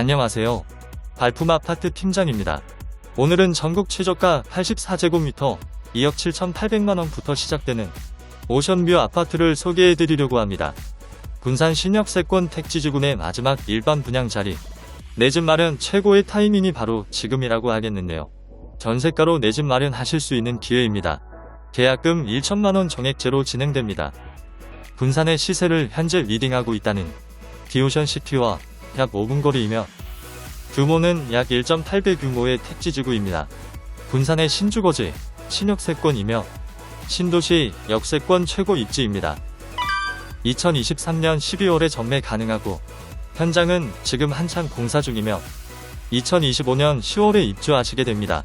안녕하세요. 발품 아파트 팀장입니다. 오늘은 전국 최저가 84제곱미터 2억 7,800만원부터 시작되는 오션뷰 아파트를 소개해드리려고 합니다. 군산 신역세권 택지지구내 마지막 일반 분양 자리. 내 집 마련 최고의 타이밍이 바로 지금이라고 하겠는데요. 전세가로 내 집 마련하실 수 있는 기회입니다. 계약금 1천만원 정액제로 진행됩니다. 군산의 시세를 현재 리딩하고 있다는 디오션 시티와 약 5분 거리이며 규모는 약 1.8배 규모의 택지지구입니다. 군산의 신주거지, 신역세권이며 신도시 역세권 최고 입지입니다. 2023년 12월에 전매 가능하고 현장은 지금 한창 공사 중이며 2025년 10월에 입주하시게 됩니다.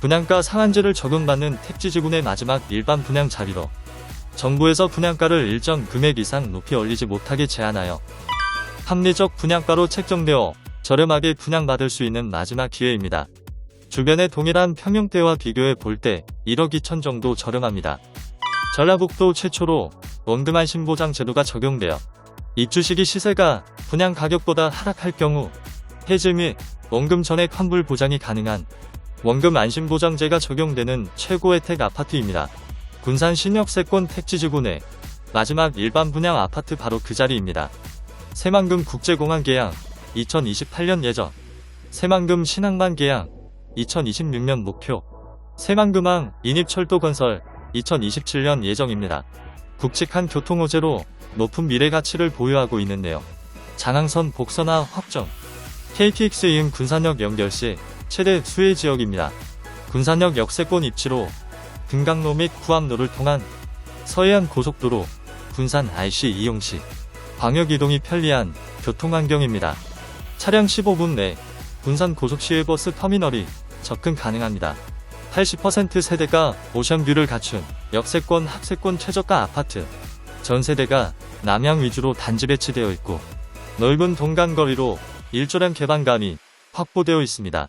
분양가 상한제를 적용받는 택지지구의 마지막 일반 분양 자리로 정부에서 분양가를 일정 금액 이상 높이 올리지 못하게 제한하여 합리적 분양가로 책정되어 저렴하게 분양받을 수 있는 마지막 기회입니다. 주변의 동일한 평형대와 비교해 볼 때 1억 2천 정도 저렴합니다. 전라북도 최초로 원금 안심보장 제도가 적용되어 입주 시기 시세가 분양 가격보다 하락할 경우 해지 및 원금 전액 환불 보장이 가능한 원금 안심보장제가 적용되는 최고 혜택 아파트입니다. 군산 신역세권 택지지구 내 마지막 일반 분양 아파트 바로 그 자리입니다. 새만금 국제공항 개양 2028년 예정 새만금 신항만 개양 2026년 목표 새만금항 인입철도 건설 2027년 예정입니다. 굵직한 교통호재로 높은 미래 가치를 보유하고 있는데요. 장항선 복선화 확정 KTX 이음 군산역 연결 시 최대 수혜 지역입니다. 군산역 역세권 입지로 금강로 및 구암로를 통한 서해안 고속도로 군산 RC 이용 시 광역 이동이 편리한 교통환경입니다. 차량 15분 내 군산 고속시외 버스 터미널이 접근 가능합니다. 80% 세대가 오션뷰를 갖춘 역세권 합세권 최저가 아파트. 전 세대가 남양 위주로 단지 배치되어 있고 넓은 동간거리로 일조량 개방감이 확보되어 있습니다.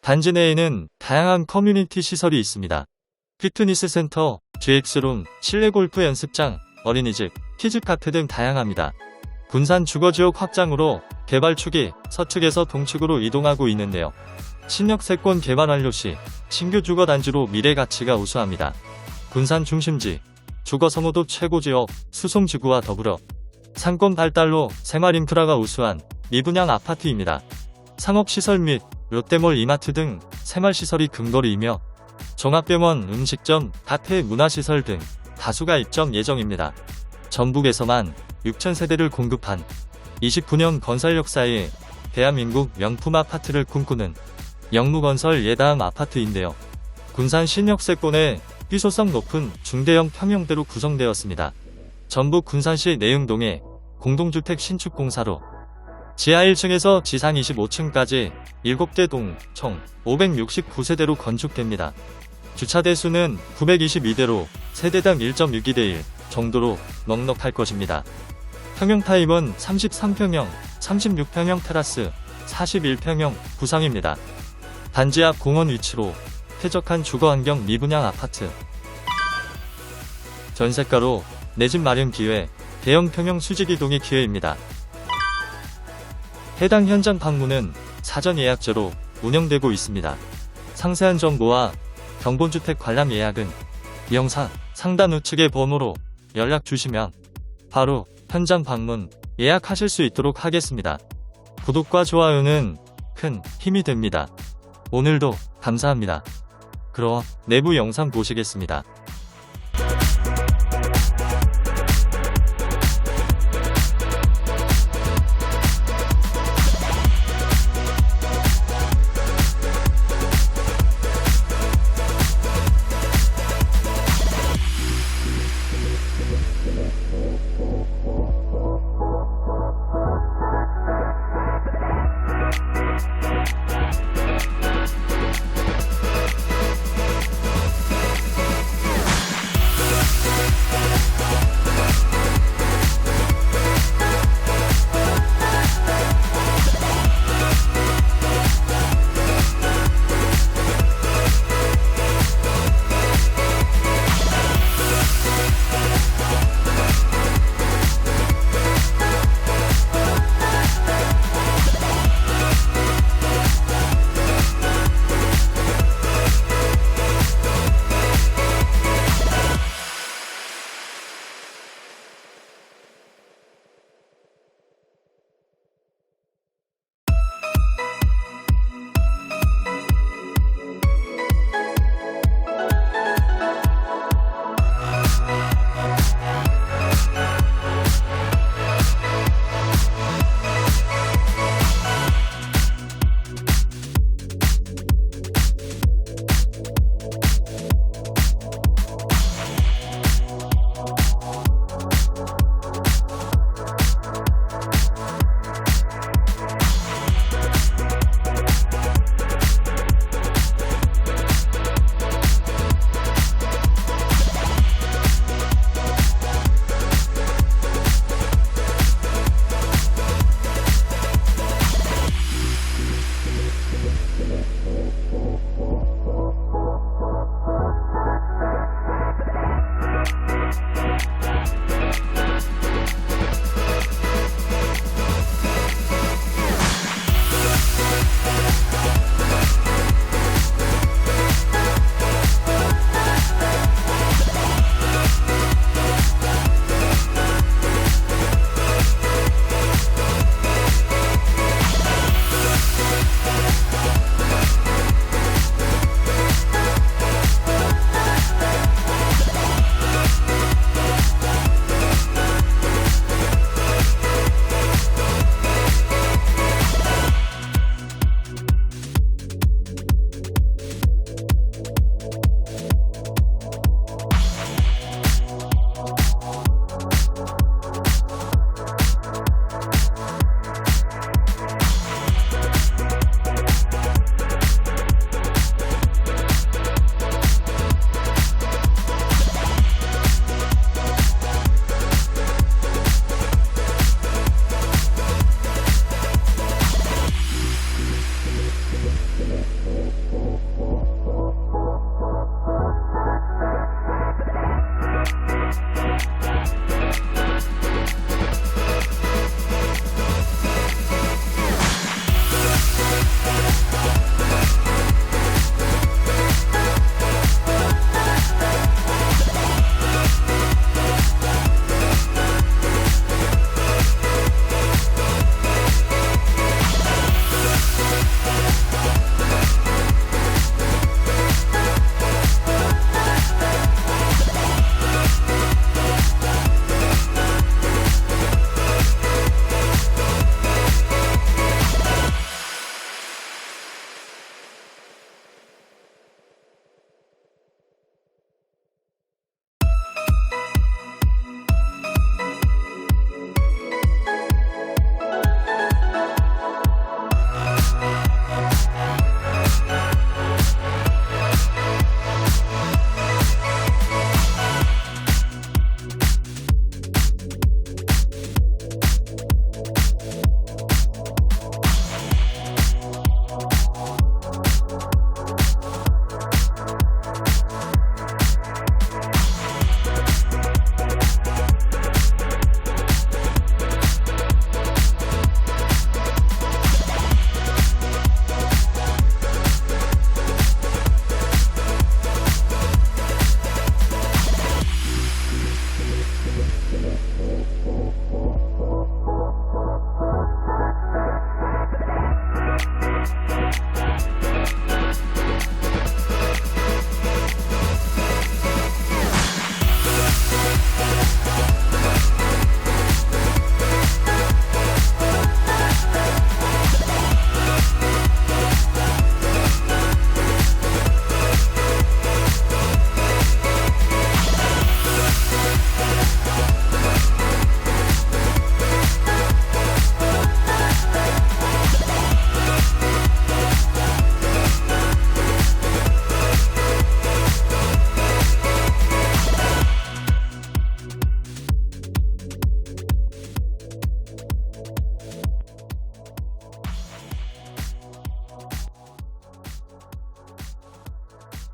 단지 내에는 다양한 커뮤니티 시설이 있습니다. 피트니스 센터, GX룸, 실내 골프 연습장, 어린이집, 키즈 카페 등 다양합니다. 군산 주거지역 확장으로 개발 축이 서측에서 동측으로 이동하고 있는데요. 신역세권 개발 완료 시 신규 주거 단지로 미래 가치가 우수합니다. 군산 중심지, 주거 선호도 최고 지역 수송 지구와 더불어 상권 발달로 생활 인프라가 우수한 미분양 아파트입니다. 상업시설 및 롯데몰 이마트 등 생활시설이 근거리이며 종합병원, 음식점, 카페, 문화시설 등 다수가 입점 예정입니다. 전북에서만 6,000세대를 공급한 29년 건설 역사에 대한민국 명품 아파트를 꿈꾸는 영무건설 예다음 아파트인데요. 군산 신역세권에 희소성 높은 중대형 평형대로 구성되었습니다. 전북 군산시 내흥동에 공동주택 신축공사로 지하 1층에서 지상 25층까지 7개 동, 총 569세대로 건축됩니다. 주차 대 수는 922대로 세대당 1.62대 1 정도로 넉넉할 것입니다. 평형 타입은 33평형, 36평형 테라스, 41평형 구성입니다. 단지 앞 공원 위치로 쾌적한 주거환경 미분양 아파트. 전세가로 내 집 마련 기회, 대형 평형 수직 이동의 기회입니다. 해당 현장 방문은 사전 예약제로 운영되고 있습니다. 상세한 정보와 경본주택 관람 예약은 이 영상 상단 우측의 번호로 연락 주시면 바로 현장 방문 예약하실 수 있도록 하겠습니다. 구독과 좋아요는 큰 힘이 됩니다. 오늘도 감사합니다. 그럼 내부 영상 보시겠습니다.